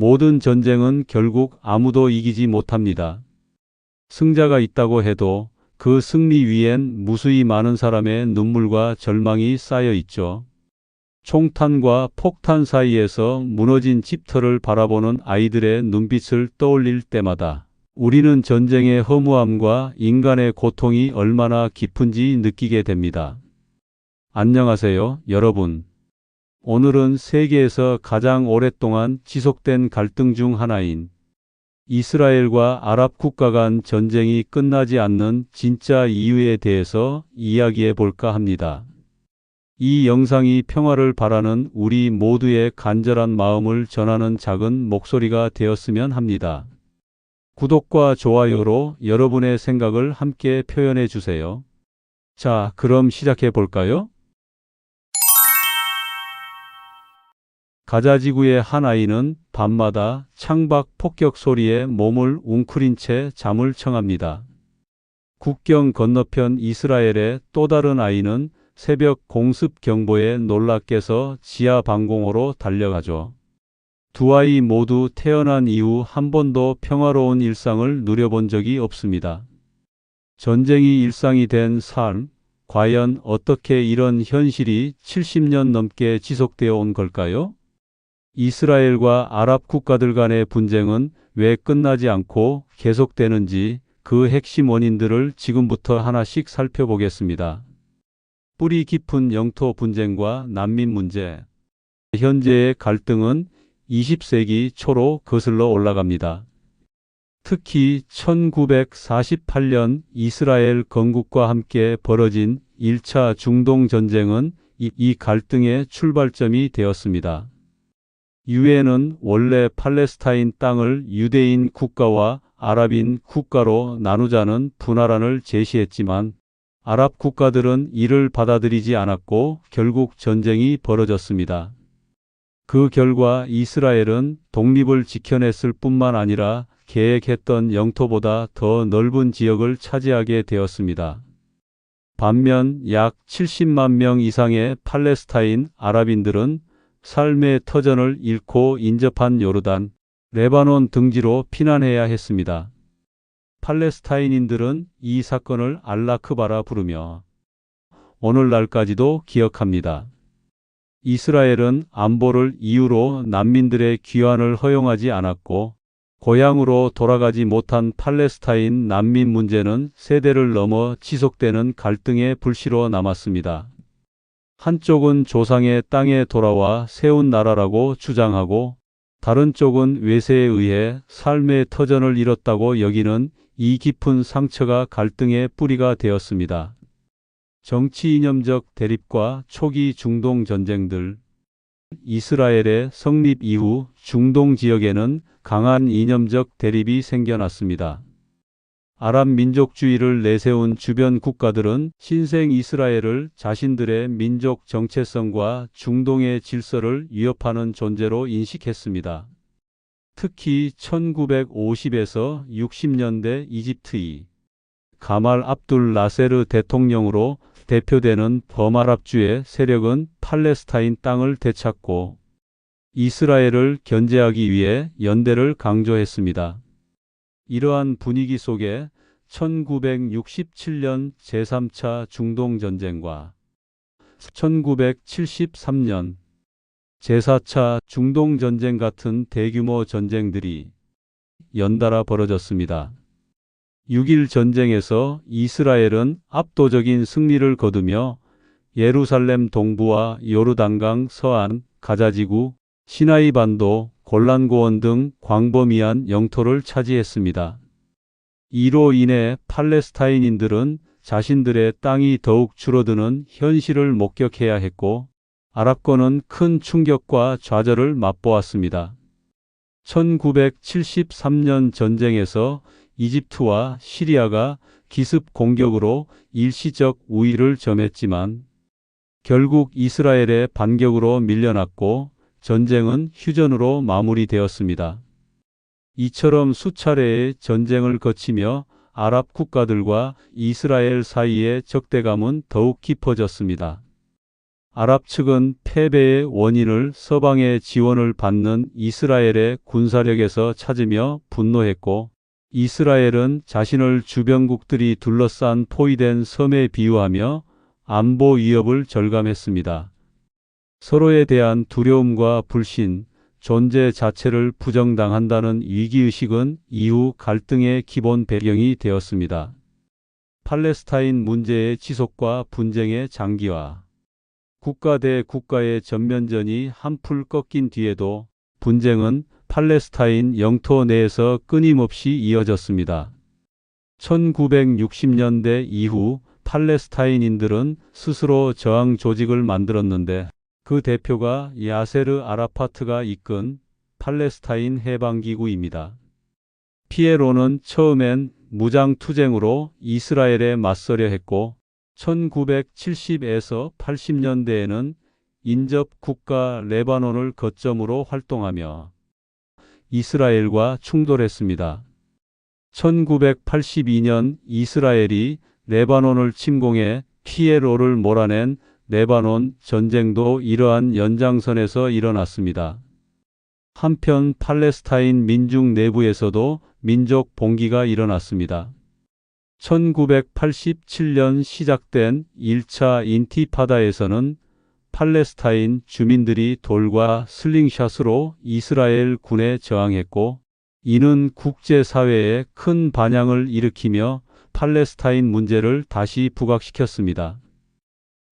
모든 전쟁은 결국 아무도 이기지 못합니다. 승자가 있다고 해도 그 승리 위엔 무수히 많은 사람의 눈물과 절망이 쌓여 있죠. 총탄과 폭탄 사이에서 무너진 집터를 바라보는 아이들의 눈빛을 떠올릴 때마다 우리는 전쟁의 허무함과 인간의 고통이 얼마나 깊은지 느끼게 됩니다. 안녕하세요, 여러분. 오늘은 세계에서 가장 오랫동안 지속된 갈등 중 하나인 이스라엘과 아랍 국가 간 전쟁이 끝나지 않는 진짜 이유에 대해서 이야기해 볼까 합니다. 이 영상이 평화를 바라는 우리 모두의 간절한 마음을 전하는 작은 목소리가 되었으면 합니다. 구독과 좋아요로 여러분의 생각을 함께 표현해 주세요. 자, 그럼 시작해 볼까요? 가자지구의 한 아이는 밤마다 창밖 폭격 소리에 몸을 웅크린 채 잠을 청합니다. 국경 건너편 이스라엘의 또 다른 아이는 새벽 공습 경보에 놀라 깨서 지하 방공호로 달려가죠. 두 아이 모두 태어난 이후 한 번도 평화로운 일상을 누려본 적이 없습니다. 전쟁이 일상이 된 삶, 과연 어떻게 이런 현실이 70년 넘게 지속되어 온 걸까요? 이스라엘과 아랍 국가들 간의 분쟁은 왜 끝나지 않고 계속되는지 그 핵심 원인들을 지금부터 하나씩 살펴보겠습니다. 뿌리 깊은 영토 분쟁과 난민 문제. 현재의 갈등은 20세기 초로 거슬러 올라갑니다. 특히 1948년 이스라엘 건국과 함께 벌어진 1차 중동 전쟁은 이, 이 갈등의 출발점이 되었습니다. 유엔은 원래 팔레스타인 땅을 유대인 국가와 아랍인 국가로 나누자는 분화란을 제시했지만 아랍 국가들은 이를 받아들이지 않았고 결국 전쟁이 벌어졌습니다. 그 결과 이스라엘은 독립을 지켜냈을 뿐만 아니라 계획했던 영토보다 더 넓은 지역을 차지하게 되었습니다. 반면 약 70만 명 이상의 팔레스타인 아랍인들은 삶의 터전을 잃고 인접한 요르단, 레바논 등지로 피난해야 했습니다. 팔레스타인인들은 이 사건을 알라크바라 부르며 오늘날까지도 기억합니다. 이스라엘은 안보를 이유로 난민들의 귀환을 허용하지 않았고 고향으로 돌아가지 못한 팔레스타인 난민 문제는 세대를 넘어 지속되는 갈등의 불씨로 남았습니다. 한쪽은 조상의 땅에 돌아와 세운 나라라고 주장하고 다른 쪽은 외세에 의해 삶의 터전을 잃었다고 여기는 이 깊은 상처가 갈등의 뿌리가 되었습니다. 정치 이념적 대립과 초기 중동 전쟁들 이스라엘의 성립 이후 중동 지역에는 강한 이념적 대립이 생겨났습니다. 아랍 민족주의를 내세운 주변 국가들은 신생 이스라엘을 자신들의 민족 정체성과 중동의 질서를 위협하는 존재로 인식했습니다. 특히 1950에서 60년대 이집트의 가말 압둘 나세르 대통령으로 대표되는 범아랍주의 세력은 팔레스타인 땅을 되찾고 이스라엘을 견제하기 위해 연대를 강조했습니다. 이러한 분위기 속에 1967년 제3차 중동전쟁과 1973년 제4차 중동전쟁 같은 대규모 전쟁들이 연달아 벌어졌습니다. 6일 전쟁에서 이스라엘은 압도적인 승리를 거두며 예루살렘 동부와 요르단강 서안, 가자지구, 시나이 반도, 골란고원 등 광범위한 영토를 차지했습니다. 이로 인해 팔레스타인인들은 자신들의 땅이 더욱 줄어드는 현실을 목격해야 했고 아랍권은 큰 충격과 좌절을 맛보았습니다. 1973년 전쟁에서 이집트와 시리아가 기습 공격으로 일시적 우위를 점했지만 결국 이스라엘의 반격으로 밀려났고 전쟁은 휴전으로 마무리되었습니다. 이처럼 수차례의 전쟁을 거치며 아랍 국가들과 이스라엘 사이의 적대감은 더욱 깊어졌습니다. 아랍 측은 패배의 원인을 서방의 지원을 받는 이스라엘의 군사력에서 찾으며 분노했고 이스라엘은 자신을 주변국들이 둘러싼 포위된 섬에 비유하며 안보 위협을 절감했습니다. 서로에 대한 두려움과 불신, 존재 자체를 부정당한다는 위기의식은 이후 갈등의 기본 배경이 되었습니다. 팔레스타인 문제의 지속과 분쟁의 장기화. 국가 대 국가의 전면전이 한풀 꺾인 뒤에도 분쟁은 팔레스타인 영토 내에서 끊임없이 이어졌습니다. 1960년대 이후 팔레스타인인들은 스스로 저항 조직을 만들었는데 그 대표가 야세르 아라파트가 이끈 팔레스타인 해방기구입니다. 피에로는 처음엔 무장투쟁으로 이스라엘에 맞서려 했고 1970에서 80년대에는 인접 국가 레바논을 거점으로 활동하며 이스라엘과 충돌했습니다. 1982년 이스라엘이 레바논을 침공해 피에로를 몰아낸 레바논 전쟁도 이러한 연장선에서 일어났습니다. 한편 팔레스타인 민족 내부에서도 민족 봉기가 일어났습니다. 1987년 시작된 1차 인티파다에서는 팔레스타인 주민들이 돌과 슬링샷으로 이스라엘 군에 저항했고 이는 국제사회에 큰 반향을 일으키며 팔레스타인 문제를 다시 부각시켰습니다.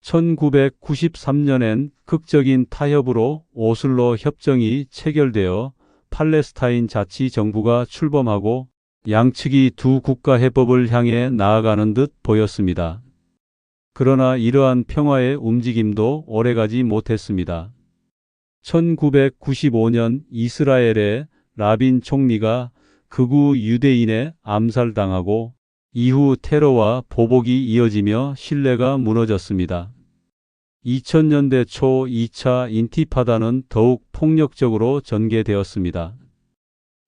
1993년엔 극적인 타협으로 오슬로 협정이 체결되어 팔레스타인 자치 정부가 출범하고 양측이 두 국가 해법을 향해 나아가는 듯 보였습니다. 그러나 이러한 평화의 움직임도 오래가지 못했습니다. 1995년 이스라엘의 라빈 총리가 극우 유대인에 암살당하고 이후 테러와 보복이 이어지며 신뢰가 무너졌습니다. 2000년대 초 2차 인티파다는 더욱 폭력적으로 전개되었습니다.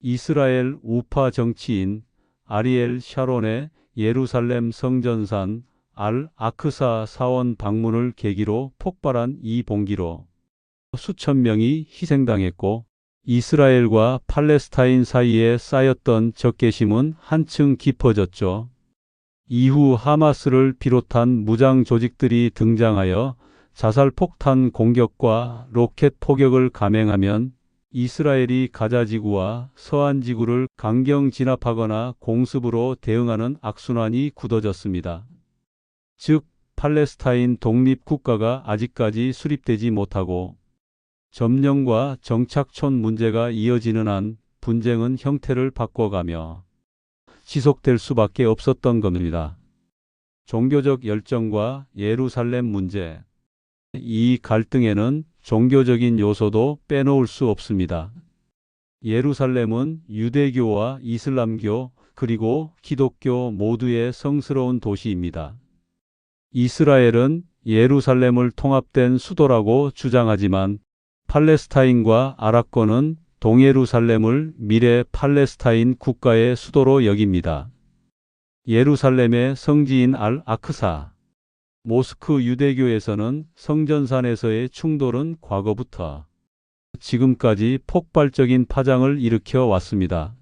이스라엘 우파 정치인 아리엘 샤론의 예루살렘 성전산 알 아크사 사원 방문을 계기로 폭발한 이 봉기로 수천 명이 희생당했고 이스라엘과 팔레스타인 사이에 쌓였던 적개심은 한층 깊어졌죠. 이후 하마스를 비롯한 무장 조직들이 등장하여 자살 폭탄 공격과 로켓 포격을 감행하면 이스라엘이 가자 지구와 서한 지구를 강경 진압하거나 공습으로 대응하는 악순환이 굳어졌습니다. 즉, 팔레스타인 독립 국가가 아직까지 수립되지 못하고 점령과 정착촌 문제가 이어지는 한 분쟁은 형태를 바꿔가며 지속될 수밖에 없었던 겁니다. 종교적 열정과 예루살렘 문제. 이 갈등에는 종교적인 요소도 빼놓을 수 없습니다. 예루살렘은 유대교와 이슬람교 그리고 기독교 모두의 성스러운 도시입니다. 이스라엘은 예루살렘을 통합된 수도라고 주장하지만 팔레스타인과 아랍권은 동예루살렘을 미래 팔레스타인 국가의 수도로 여깁니다. 예루살렘의 성지인 알 아크사 모스크 유대교에서는 성전산에서의 충돌은 과거부터 지금까지 폭발적인 파장을 일으켜 왔습니다.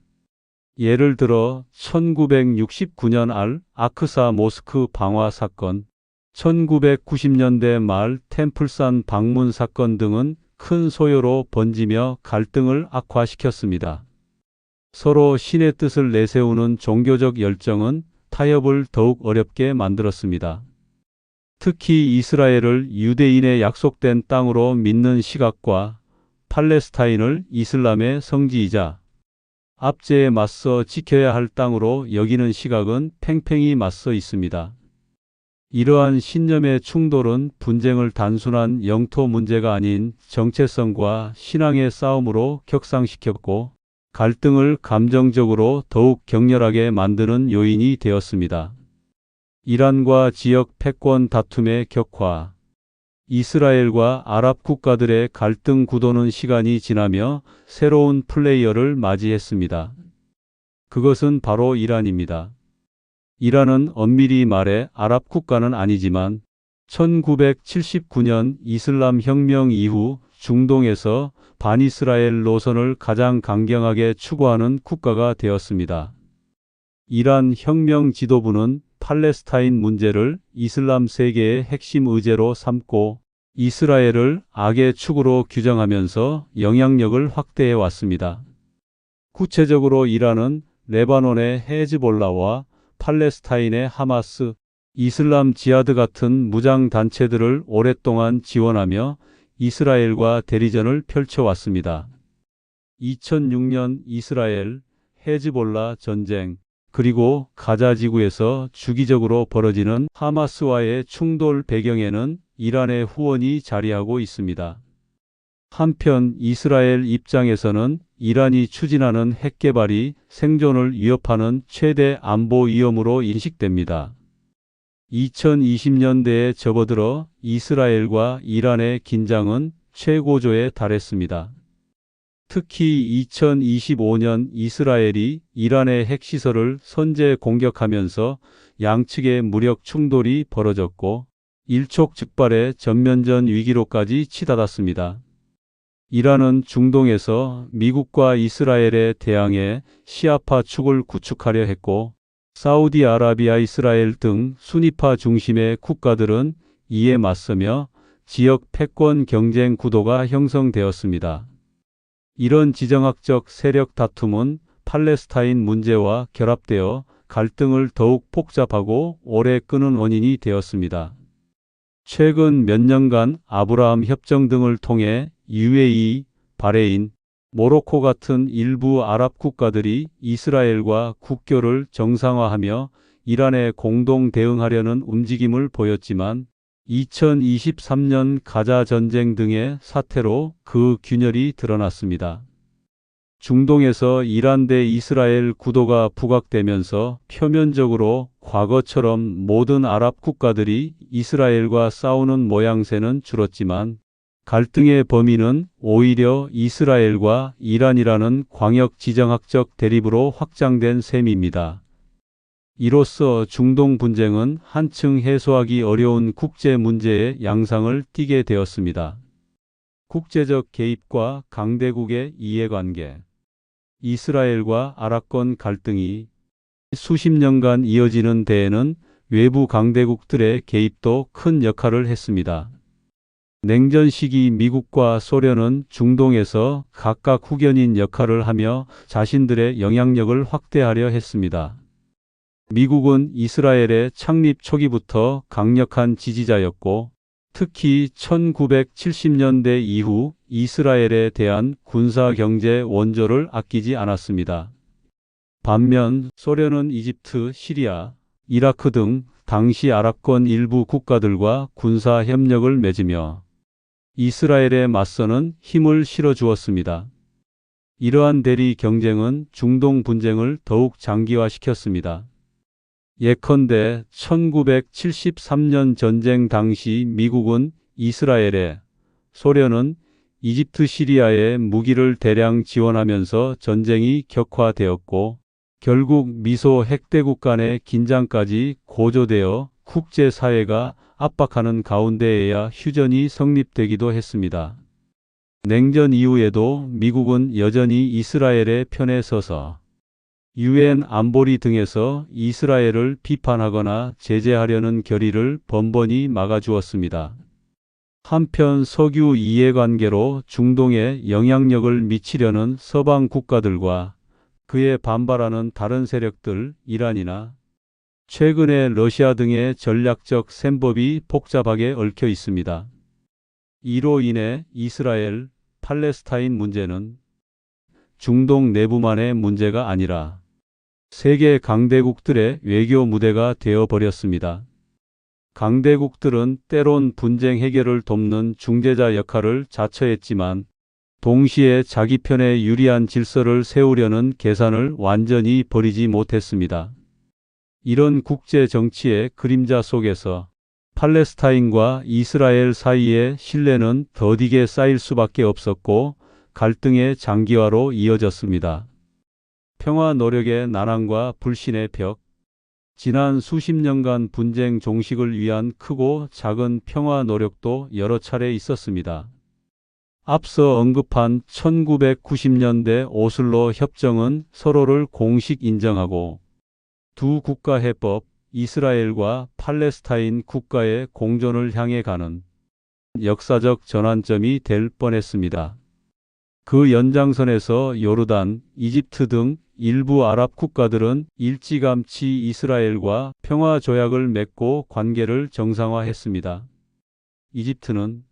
예를 들어 1969년 알 아크사 모스크 방화 사건, 1990년대 말 템플산 방문 사건 등은 큰 소요로 번지며 갈등을 악화시켰습니다. 서로 신의 뜻을 내세우는 종교적 열정은 타협을 더욱 어렵게 만들었습니다. 특히 이스라엘을 유대인의 약속된 땅으로 믿는 시각과 팔레스타인을 이슬람의 성지이자 압제에 맞서 지켜야 할 땅으로 여기는 시각은 팽팽히 맞서 있습니다. 이러한 신념의 충돌은 분쟁을 단순한 영토 문제가 아닌 정체성과 신앙의 싸움으로 격상시켰고 갈등을 감정적으로 더욱 격렬하게 만드는 요인이 되었습니다. 이란과 지역 패권 다툼의 격화, 이스라엘과 아랍 국가들의 갈등 구도는 시간이 지나며 새로운 플레이어를 맞이했습니다. 그것은 바로 이란입니다. 이란은 엄밀히 말해 아랍 국가는 아니지만 1979년 이슬람 혁명 이후 중동에서 반이스라엘 노선을 가장 강경하게 추구하는 국가가 되었습니다. 이란 혁명 지도부는 팔레스타인 문제를 이슬람 세계의 핵심 의제로 삼고 이스라엘을 악의 축으로 규정하면서 영향력을 확대해 왔습니다. 구체적으로 이란은 레바논의 헤즈볼라와 팔레스타인의 하마스, 이슬람 지하드 같은 무장 단체들을 오랫동안 지원하며 이스라엘과 대리전을 펼쳐왔습니다. 2006년 이스라엘 헤즈볼라 전쟁, 그리고 가자 지구에서 주기적으로 벌어지는 하마스와의 충돌 배경에는 이란의 후원이 자리하고 있습니다. 한편 이스라엘 입장에서는 이란이 추진하는 핵 개발이 생존을 위협하는 최대 안보 위험으로 인식됩니다. 2020년대에 접어들어 이스라엘과 이란의 긴장은 최고조에 달했습니다. 특히 2025년 이스라엘이 이란의 핵시설을 선제 공격하면서 양측의 무력 충돌이 벌어졌고 일촉즉발의 전면전 위기로까지 치닫았습니다. 이란은 중동에서 미국과 이스라엘에 대항해 시아파 축을 구축하려 했고 사우디아라비아, 이스라엘 등 순위파 중심의 국가들은 이에 맞서며 지역 패권 경쟁 구도가 형성되었습니다. 이런 지정학적 세력 다툼은 팔레스타인 문제와 결합되어 갈등을 더욱 복잡하고 오래 끄는 원인이 되었습니다. 최근 몇 년간 아브라함 협정 등을 통해 UAE, 바레인, 모로코 같은 일부 아랍 국가들이 이스라엘과 국교를 정상화하며 이란에 공동 대응하려는 움직임을 보였지만 2023년 가자 전쟁 등의 사태로 그 균열이 드러났습니다. 중동에서 이란 대 이스라엘 구도가 부각되면서 표면적으로 과거처럼 모든 아랍 국가들이 이스라엘과 싸우는 모양새는 줄었지만 갈등의 범위는 오히려 이스라엘과 이란이라는 광역 지정학적 대립으로 확장된 셈입니다. 이로써 중동 분쟁은 한층 해소하기 어려운 국제 문제의 양상을 띠게 되었습니다. 국제적 개입과 강대국의 이해관계 이스라엘과 아랍권 갈등이 수십 년간 이어지는 데에는 외부 강대국들의 개입도 큰 역할을 했습니다. 냉전 시기 미국과 소련은 중동에서 각각 후견인 역할을 하며 자신들의 영향력을 확대하려 했습니다. 미국은 이스라엘의 창립 초기부터 강력한 지지자였고 특히 1970년대 이후 이스라엘에 대한 군사 경제 원조를 아끼지 않았습니다. 반면 소련은 이집트, 시리아, 이라크 등 당시 아랍권 일부 국가들과 군사 협력을 맺으며 이스라엘에 맞서는 힘을 실어 주었습니다. 이러한 대리 경쟁은 중동 분쟁을 더욱 장기화시켰습니다. 예컨대 1973년 전쟁 당시 미국은 이스라엘에, 소련은 이집트 시리아에 무기를 대량 지원하면서 전쟁이 격화되었고 결국 미소 핵대국 간의 긴장까지 고조되어 국제사회가 압박하는 가운데에야 휴전이 성립되기도 했습니다. 냉전 이후에도 미국은 여전히 이스라엘의 편에 서서 유엔 안보리 등에서 이스라엘을 비판하거나 제재하려는 결의를 번번이 막아주었습니다. 한편 석유 이해관계로 중동에 영향력을 미치려는 서방 국가들과 그에 반발하는 다른 세력들, 이란이나 최근에 러시아 등의 전략적 셈법이 복잡하게 얽혀 있습니다. 이로 인해 이스라엘, 팔레스타인 문제는 중동 내부만의 문제가 아니라 세계 강대국들의 외교 무대가 되어 버렸습니다. 강대국들은 때론 분쟁 해결을 돕는 중재자 역할을 자처했지만 동시에 자기 편에 유리한 질서를 세우려는 계산을 완전히 버리지 못했습니다. 이런 국제 정치의 그림자 속에서 팔레스타인과 이스라엘 사이의 신뢰는 더디게 쌓일 수밖에 없었고 갈등의 장기화로 이어졌습니다. 평화 노력의 난항과 불신의 벽, 지난 수십 년간 분쟁 종식을 위한 크고 작은 평화 노력도 여러 차례 있었습니다. 앞서 언급한 1990년대 오슬로 협정은 서로를 공식 인정하고 두 국가 해법, 이스라엘과 팔레스타인 국가의 공존을 향해 가는 역사적 전환점이 될 뻔했습니다. 그 연장선에서 요르단, 이집트 등 일부 아랍 국가들은 일찌감치 이스라엘과 평화 조약을 맺고 관계를 정상화했습니다. 이집트는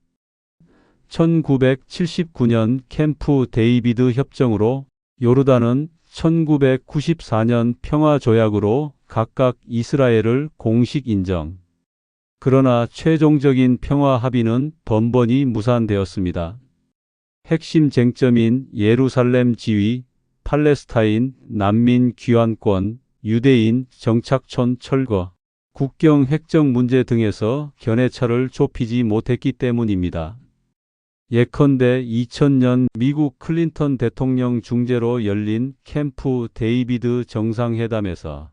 1979년 캠프 데이비드 협정으로 요르단은 1994년 평화 조약으로 각각 이스라엘을 공식 인정. 그러나 최종적인 평화 합의는 번번이 무산되었습니다. 핵심 쟁점인 예루살렘 지위, 팔레스타인 난민 귀환권, 유대인 정착촌 철거, 국경 획정 문제 등에서 견해차를 좁히지 못했기 때문입니다. 예컨대 2000년 미국 클린턴 대통령 중재로 열린 캠프 데이비드 정상회담에서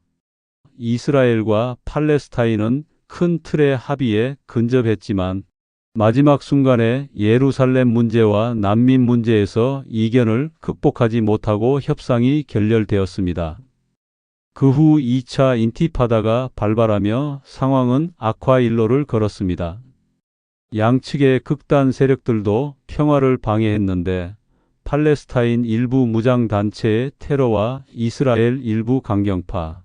이스라엘과 팔레스타인은 큰 틀의 합의에 근접했지만 마지막 순간에 예루살렘 문제와 난민 문제에서 이견을 극복하지 못하고 협상이 결렬되었습니다. 그 후 2차 인티파다가 발발하며 상황은 악화일로를 걸었습니다. 양측의 극단 세력들도 평화를 방해했는데 팔레스타인 일부 무장단체의 테러와 이스라엘 일부 강경파,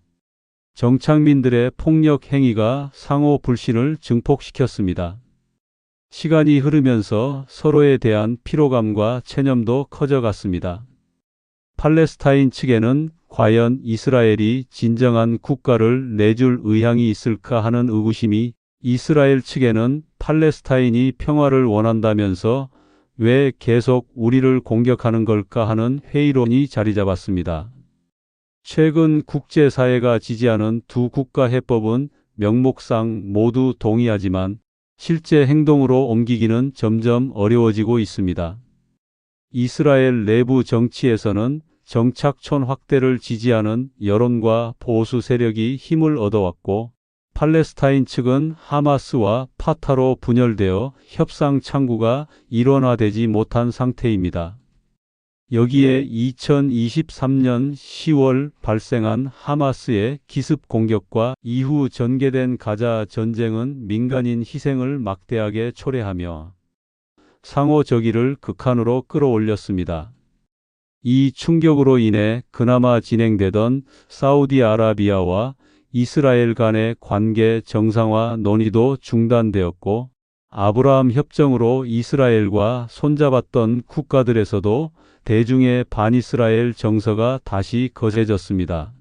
정착민들의 폭력 행위가 상호 불신을 증폭시켰습니다. 시간이 흐르면서 서로에 대한 피로감과 체념도 커져갔습니다. 팔레스타인 측에는 과연 이스라엘이 진정한 국가를 내줄 의향이 있을까 하는 의구심이 이스라엘 측에는 팔레스타인이 평화를 원한다면서 왜 계속 우리를 공격하는 걸까 하는 회의론이 자리 잡았습니다. 최근 국제사회가 지지하는 두 국가 해법은 명목상 모두 동의하지만 실제 행동으로 옮기기는 점점 어려워지고 있습니다. 이스라엘 내부 정치에서는 정착촌 확대를 지지하는 여론과 보수 세력이 힘을 얻어왔고 팔레스타인 측은 하마스와 파타로 분열되어 협상 창구가 일원화되지 못한 상태입니다. 여기에 2023년 10월 발생한 하마스의 기습 공격과 이후 전개된 가자 전쟁은 민간인 희생을 막대하게 초래하며 상호 적의를 극한으로 끌어올렸습니다. 이 충격으로 인해 그나마 진행되던 사우디아라비아와 이스라엘 간의 관계 정상화 논의도 중단되었고 아브라함 협정으로 이스라엘과 손잡았던 국가들에서도 대중의 반이스라엘 정서가 다시 거세졌습니다.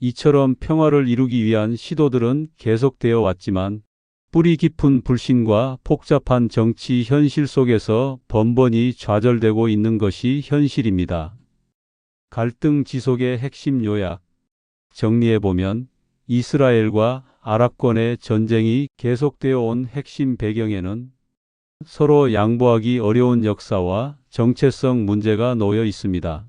이처럼 평화를 이루기 위한 시도들은 계속되어 왔지만 뿌리 깊은 불신과 복잡한 정치 현실 속에서 번번이 좌절되고 있는 것이 현실입니다. 갈등 지속의 핵심 요약. 정리해보면 이스라엘과 아랍권의 전쟁이 계속되어 온 핵심 배경에는 서로 양보하기 어려운 역사와 정체성 문제가 놓여 있습니다.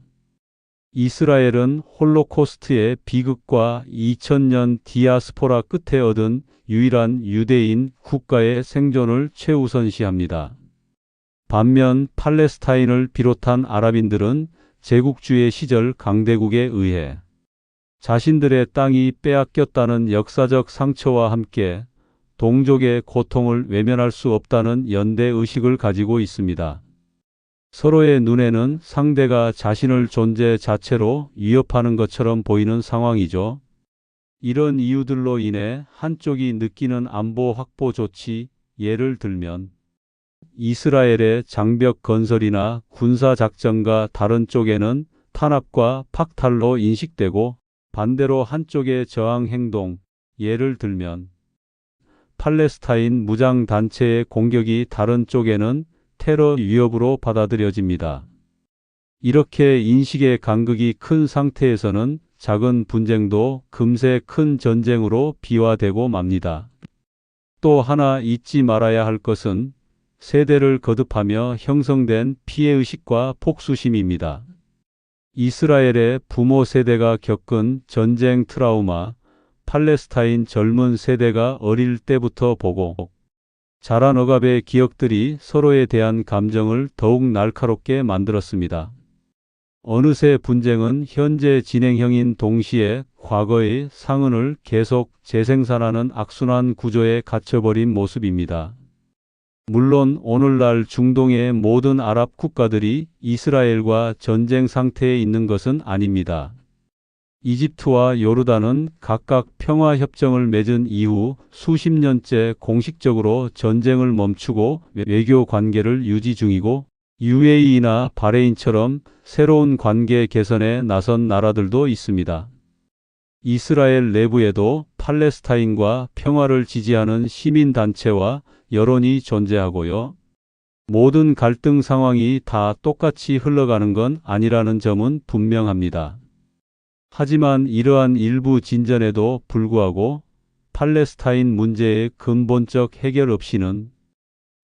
이스라엘은 홀로코스트의 비극과 2000년 디아스포라 끝에 얻은 유일한 유대인 국가의 생존을 최우선시합니다. 반면 팔레스타인을 비롯한 아랍인들은 제국주의 시절 강대국에 의해 자신들의 땅이 빼앗겼다는 역사적 상처와 함께 동족의 고통을 외면할 수 없다는 연대 의식을 가지고 있습니다. 서로의 눈에는 상대가 자신을 존재 자체로 위협하는 것처럼 보이는 상황이죠. 이런 이유들로 인해 한쪽이 느끼는 안보 확보 조치, 예를 들면 이스라엘의 장벽 건설이나 군사 작전과 다른 쪽에는 탄압과 박탈로 인식되고 반대로 한쪽의 저항 행동, 예를 들면 팔레스타인 무장 단체의 공격이 다른 쪽에는 테러 위협으로 받아들여집니다. 이렇게 인식의 간극이 큰 상태에서는 작은 분쟁도 금세 큰 전쟁으로 비화되고 맙니다. 또 하나 잊지 말아야 할 것은 세대를 거듭하며 형성된 피해의식과 폭수심입니다. 이스라엘의 부모 세대가 겪은 전쟁 트라우마, 팔레스타인 젊은 세대가 어릴 때부터 보고 자란 억압의 기억들이 서로에 대한 감정을 더욱 날카롭게 만들었습니다. 어느새 분쟁은 현재 진행형인 동시에 과거의 상흔을 계속 재생산하는 악순환 구조에 갇혀버린 모습입니다. 물론 오늘날 중동의 모든 아랍 국가들이 이스라엘과 전쟁 상태에 있는 것은 아닙니다. 이집트와 요르단은 각각 평화 협정을 맺은 이후 수십 년째 공식적으로 전쟁을 멈추고 외교 관계를 유지 중이고 UAE나 바레인처럼 새로운 관계 개선에 나선 나라들도 있습니다. 이스라엘 내부에도 팔레스타인과 평화를 지지하는 시민단체와 여론이 존재하고요. 모든 갈등 상황이 다 똑같이 흘러가는 건 아니라는 점은 분명합니다. 하지만 이러한 일부 진전에도 불구하고 팔레스타인 문제의 근본적 해결 없이는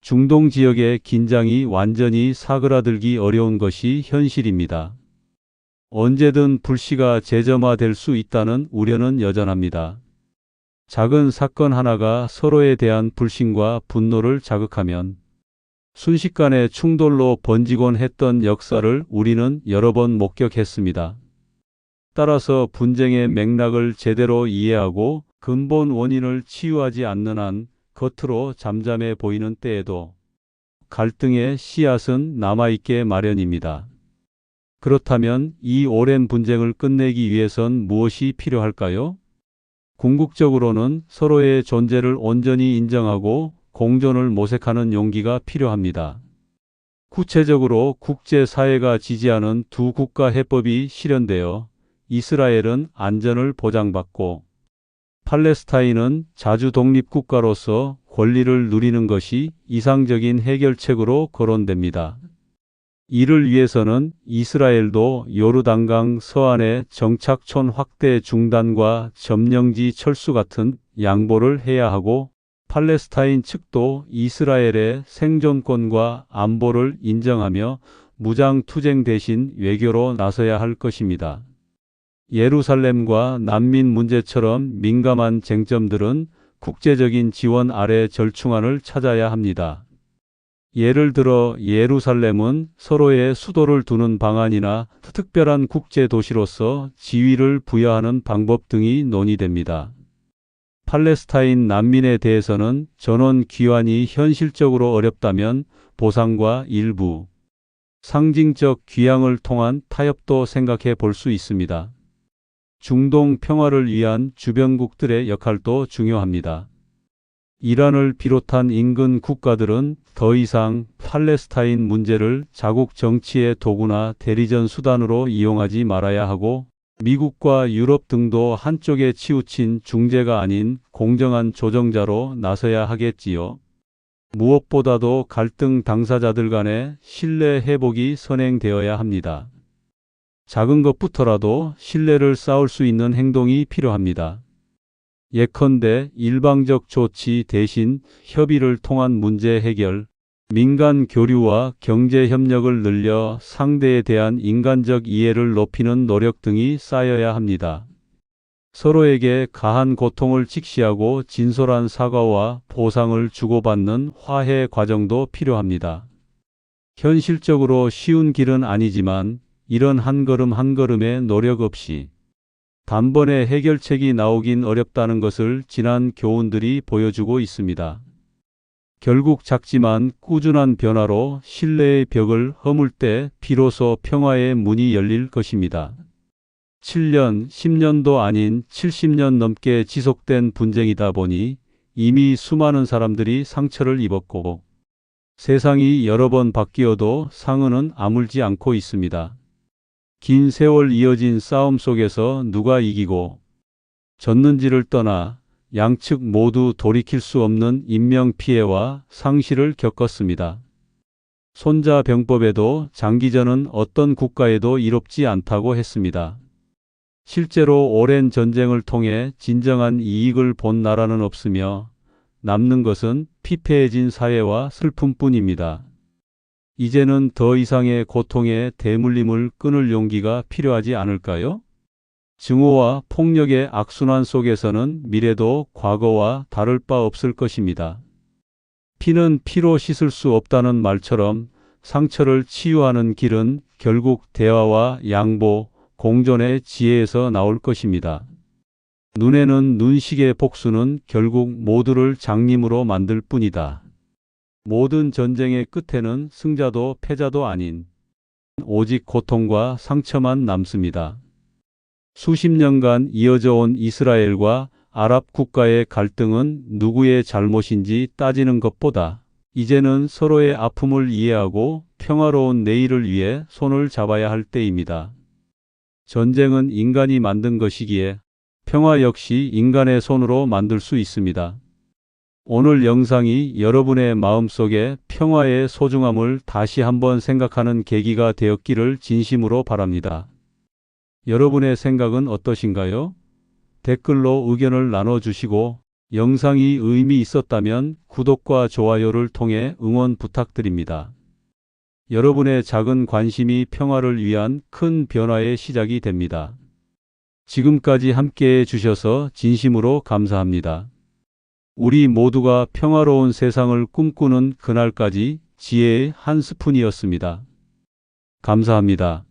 중동 지역의 긴장이 완전히 사그라들기 어려운 것이 현실입니다. 언제든 불씨가 재점화될 수 있다는 우려는 여전합니다. 작은 사건 하나가 서로에 대한 불신과 분노를 자극하면 순식간에 충돌로 번지곤 했던 역사를 우리는 여러 번 목격했습니다. 따라서 분쟁의 맥락을 제대로 이해하고 근본 원인을 치유하지 않는 한 겉으로 잠잠해 보이는 때에도 갈등의 씨앗은 남아있게 마련입니다. 그렇다면 이 오랜 분쟁을 끝내기 위해선 무엇이 필요할까요? 궁극적으로는 서로의 존재를 온전히 인정하고 공존을 모색하는 용기가 필요합니다. 구체적으로 국제사회가 지지하는 두 국가 해법이 실현되어 이스라엘은 안전을 보장받고 팔레스타인은 자주 독립국가로서 권리를 누리는 것이 이상적인 해결책으로 거론됩니다. 이를 위해서는 이스라엘도 요르단강 서안의 정착촌 확대 중단과 점령지 철수 같은 양보를 해야 하고 팔레스타인 측도 이스라엘의 생존권과 안보를 인정하며 무장 투쟁 대신 외교로 나서야 할 것입니다. 예루살렘과 난민 문제처럼 민감한 쟁점들은 국제적인 지원 아래 절충안을 찾아야 합니다. 예를 들어 예루살렘은 서로의 수도를 두는 방안이나 특별한 국제 도시로서 지위를 부여하는 방법 등이 논의됩니다. 팔레스타인 난민에 대해서는 전원 귀환이 현실적으로 어렵다면 보상과 일부 상징적 귀향을 통한 타협도 생각해 볼 수 있습니다. 중동 평화를 위한 주변국들의 역할도 중요합니다. 이란을 비롯한 인근 국가들은 더 이상 팔레스타인 문제를 자국 정치의 도구나 대리전 수단으로 이용하지 말아야 하고 미국과 유럽 등도 한쪽에 치우친 중재가 아닌 공정한 조정자로 나서야 하겠지요. 무엇보다도 갈등 당사자들 간의 신뢰 회복이 선행되어야 합니다. 작은 것부터라도 신뢰를 쌓을 수 있는 행동이 필요합니다. 예컨대 일방적 조치 대신 협의를 통한 문제 해결, 민간 교류와 경제 협력을 늘려 상대에 대한 인간적 이해를 높이는 노력 등이 쌓여야 합니다. 서로에게 가한 고통을 직시하고 진솔한 사과와 보상을 주고받는 화해 과정도 필요합니다. 현실적으로 쉬운 길은 아니지만 이런 한 걸음 한 걸음의 노력 없이 단번에 해결책이 나오긴 어렵다는 것을 지난 교훈들이 보여주고 있습니다. 결국 작지만 꾸준한 변화로 신뢰의 벽을 허물 때 비로소 평화의 문이 열릴 것입니다. 7년, 10년도 아닌 70년 넘게 지속된 분쟁이다 보니 이미 수많은 사람들이 상처를 입었고 세상이 여러 번 바뀌어도 상흔은 아물지 않고 있습니다. 긴 세월 이어진 싸움 속에서 누가 이기고 졌는지를 떠나 양측 모두 돌이킬 수 없는 인명피해와 상실을 겪었습니다. 손자병법에도 장기전은 어떤 국가에도 이롭지 않다고 했습니다. 실제로 오랜 전쟁을 통해 진정한 이익을 본 나라는 없으며 남는 것은 피폐해진 사회와 슬픔뿐입니다. 이제는 더 이상의 고통에 대물림을 끊을 용기가 필요하지 않을까요? 증오와 폭력의 악순환 속에서는 미래도 과거와 다를 바 없을 것입니다. 피는 피로 씻을 수 없다는 말처럼 상처를 치유하는 길은 결국 대화와 양보, 공존의 지혜에서 나올 것입니다. 눈에는 눈식의 복수는 결국 모두를 장님으로 만들 뿐이다. 모든 전쟁의 끝에는 승자도 패자도 아닌 오직 고통과 상처만 남습니다. 수십 년간 이어져 온 이스라엘과 아랍 국가의 갈등은 누구의 잘못인지 따지는 것보다 이제는 서로의 아픔을 이해하고 평화로운 내일을 위해 손을 잡아야 할 때입니다. 전쟁은 인간이 만든 것이기에 평화 역시 인간의 손으로 만들 수 있습니다. 오늘 영상이 여러분의 마음속에 평화의 소중함을 다시 한번 생각하는 계기가 되었기를 진심으로 바랍니다. 여러분의 생각은 어떠신가요? 댓글로 의견을 나눠주시고 영상이 의미 있었다면 구독과 좋아요를 통해 응원 부탁드립니다. 여러분의 작은 관심이 평화를 위한 큰 변화의 시작이 됩니다. 지금까지 함께 해 주셔서 진심으로 감사합니다. 우리 모두가 평화로운 세상을 꿈꾸는 그날까지 지혜의 한 스푼이었습니다. 감사합니다.